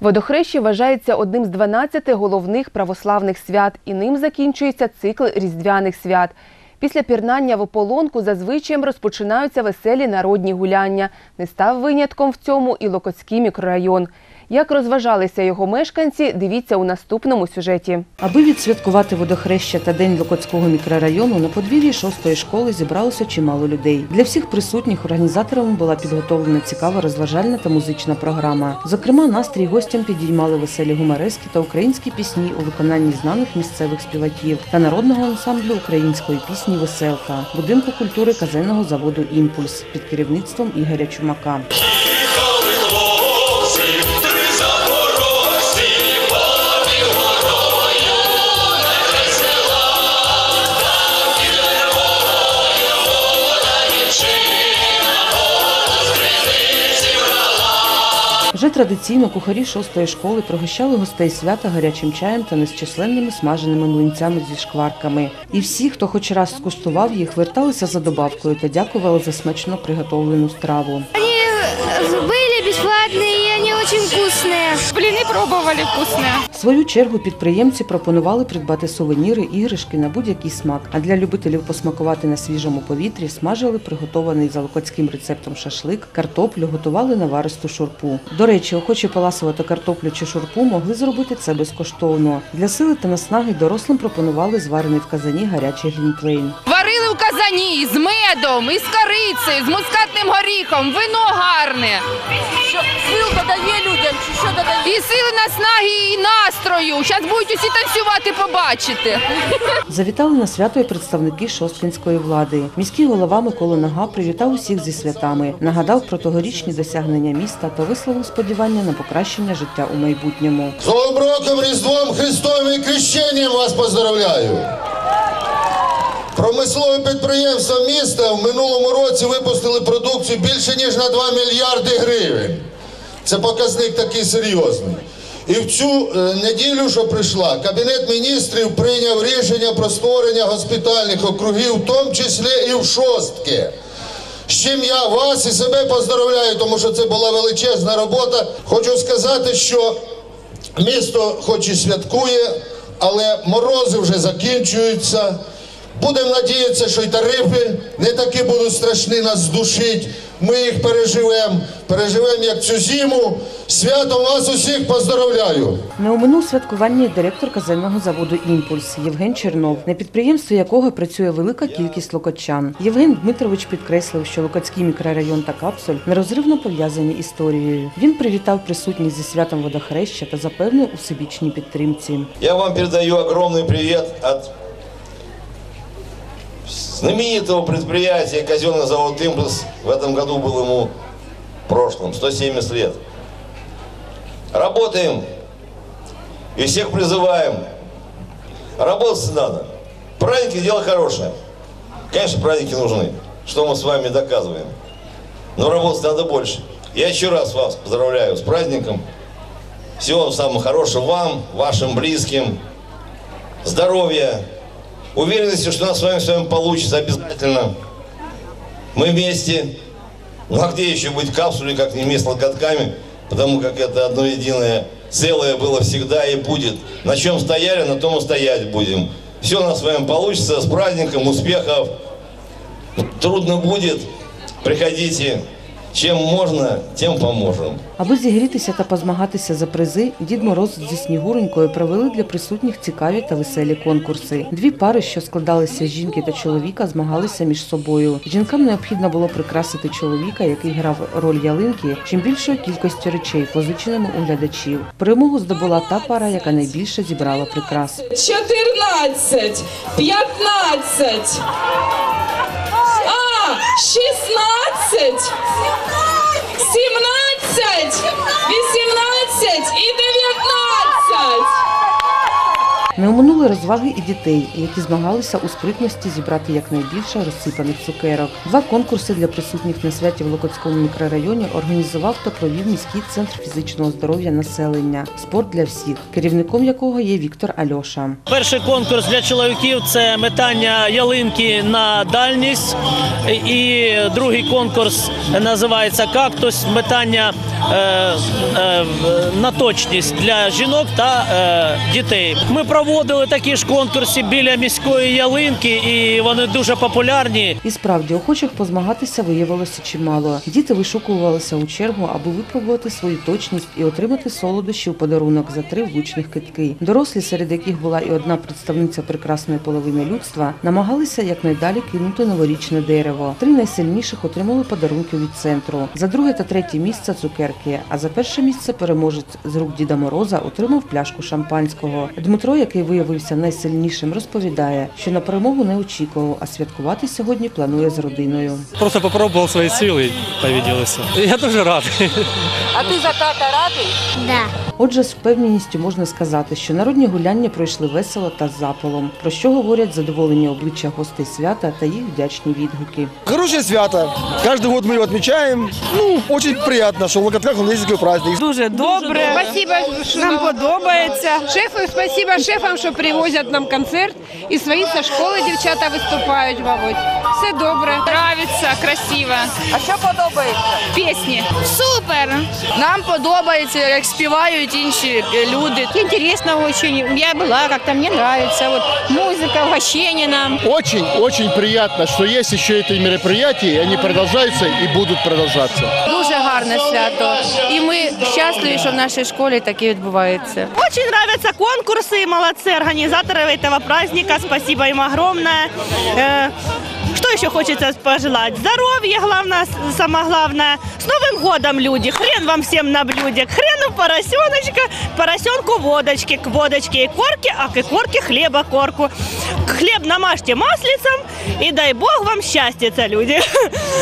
Водохрещі вважається одним з 12 головних православних свят, і ним закінчується цикл різдвяних свят. Після пірнання в ополонку зазвичай розпочинаються веселі народні гуляння. Не став винятком в цьому і Локоцький мікрорайон. Як розважалися його мешканці, дивіться у наступному сюжеті. Аби відсвяткувати водохреща та День Локотського мікрорайону, на подвір'ї шостої школи зібралося чимало людей. Для всіх присутніх організаторами була підготовлена цікава розважальна та музична програма. Зокрема, настрій гостям підіймали веселі гуморески та українські пісні у виконанні знаних місцевих співаків та народного ансамблю української пісні Веселка будинку культури казенного заводу Імпульс під керівництвом Ігоря Чумака. Вже традиційно кухарі шостої школи пригощали гостей свята гарячим чаєм та незчисленними смаженими млинцями зі шкварками. І всі, хто хоч раз скуштував їх, верталися за добавкою та дякували за смачно приготовлену страву. Они были бесплатные, и они очень вкусные. Блины пробовали вкусные. В свою чергу підприємці пропонували придбати сувеніри, іграшки на будь-який смак. А для любителів посмакувати на свіжому повітрі смажили приготований за локотським рецептом шашлик, картоплю, готували наваристу шурпу. До речі, охочі поласувати картоплю чи шурпу могли зробити це безкоштовно. Для сили та наснаги дорослим пропонували зварений в казані гарячий глінтвейн. Варили в казані з медом, із корицею, з мускатним горіхом, вино гарне. Людям, чи сили наснаги, і настрою. Зараз будуть усі танцювати, побачите. Завітали на свято і представники шосткинської влади. Міський голова Микола Нага привітав усіх зі святами, нагадав про тогорічні досягнення міста та висловив сподівання на покращення життя у майбутньому. З Новим роком, Різдвом Христовим і Крещенням вас поздравляю! Промислове підприємства міста в минулому році випустили продукцію більше ніж на 2 мільярди гривень. Це показник такий серйозний. І в цю е, неділю, що прийшла, Кабінет міністрів прийняв рішення про створення госпітальних округів, в тому числі і в шостки. З чим я вас і себе поздравляю, тому що це була величезна робота. Хочу сказати, що місто хоч і святкує, але морози вже закінчуються. Будемо надіятися, що й тарифи не такі будуть страшні нас здушить. Ми їх переживемо, переживемо як цю зиму. Святом вас усіх поздравляю! Не оминув святкування директор казенного заводу Імпульс Євген Чернов, на підприємстві якого працює велика кількість локотчан. Євген Дмитрович підкреслив, що Локотський мікрорайон та капсуль нерозривно пов'язані історією. Він привітав присутніх зі святом водохреща та запевнив у всебічній підтримці. Я вам передаю огромный привет от знаменитого предприятия казенный завод «Импульс». В этом году был ему в прошлом 170 лет. Работаем и всех призываем. Работать надо. Праздники – дело хорошее. Конечно, праздники нужны, что мы с вами доказываем. Но работать надо больше. Я еще раз вас поздравляю с праздником. Всего самого хорошего вам, вашим близким. Здоровья. Уверенности, что у нас с вами с вами получится обязательно. Мы вместе. Ну а где еще быть капсуле, как не вместе с локотками? Потому как это одно единое целое было всегда и будет. На чем стояли, на том и стоять будем. Все у нас с вами получится. С праздником, успехов. Трудно будет. Приходите. Чем можно, тем поможем. Аби зігрітися та позмагатися за призи, Дід Мороз зі Снігуренькою провели для присутніх цікаві та веселі конкурси. Дві пари, що складалися з жінки та чоловіка, змагалися між собою. Жінкам необхідно було прикрасити чоловіка, який грав роль ялинки, чим більшою кількістю речей, позиченими у глядачів. Перемогу здобула та пара, яка найбільше зібрала прикрас. 14, 15, 16, 17, 18 і 19. Не оминули розваги і дітей, які змагалися у спритності зібрати якнайбільше розсипаних цукерок. Два конкурси для присутніх на святі в Локотському мікрорайоні організував та провів міський центр фізичного здоров'я населення Спорт для всіх, керівником якого є Віктор Альоша. Перший конкурс для чоловіків це метання ялинки на дальність. І другий конкурс називається кактус метання е, е, на точність для жінок та е, дітей. Ми проводили такі ж конкурси біля міської ялинки, і вони дуже популярні. І справді охочих позмагатися виявилося чимало. Діти вишукувалися у чергу, аби випробувати свою точність і отримати солодощі у подарунок за три влучних китки. Дорослі, серед яких була і одна представниця прекрасної половини людства, намагалися якнайдалі кинути новорічне дерево. Три найсильніших отримали подарунки від центру. За друге та третє місце цукерки. А за перше місце переможець з рук Діда Мороза отримав пляшку шампанського. Дмитро, який виявився найсильнішим, розповідає, що на перемогу не очікував, а святкувати сьогодні планує з родиною. Просто попробував свої сили і повіділося. Я дуже радий. А ты за тата радый? Да. Отже, з впевненістю можна сказати, що народні гуляння пройшли весело та з запалом, про що говорять задоволені обличчя гостей свята та їх вдячні відгуки. Хорошее свято. Каждый год мы его отмечаем. Ну, очень приятно, что в Локотках он есть такой праздник. Дуже добре. Спасибо, нам подобається. Шефу, спасибо шефам, що привозять нам концерт. І свої зі школи дівчата виступають, мабуть. Все добре. Нравиться, красиво. А що подобається? Пісні. Супер. Нам подобається, як співають інші люди. Інтересно очень. Я була, как-то мне нравится. Вот музыка, угощение нам. Очень, очень приятно, что есть еще это мероприятие, и они продолжаются и будут продолжаться. Дуже гарне свято. І ми щасливі, що в нашій школі таке відбувається. Очень нравятся конкурсы, молодцы организаторы этого праздника, спасибо им огромное. Э, Что еще хочется пожелать? Здоровья, главное, с- самое главное. С Новым годом, люди! Хрен вам всем на блюде. К хрену поросеночка, к поросенку водочки, к водочке и корки, а к корке хлеба корку. Хлеб намажьте маслицем, и дай бог вам счастья, люди.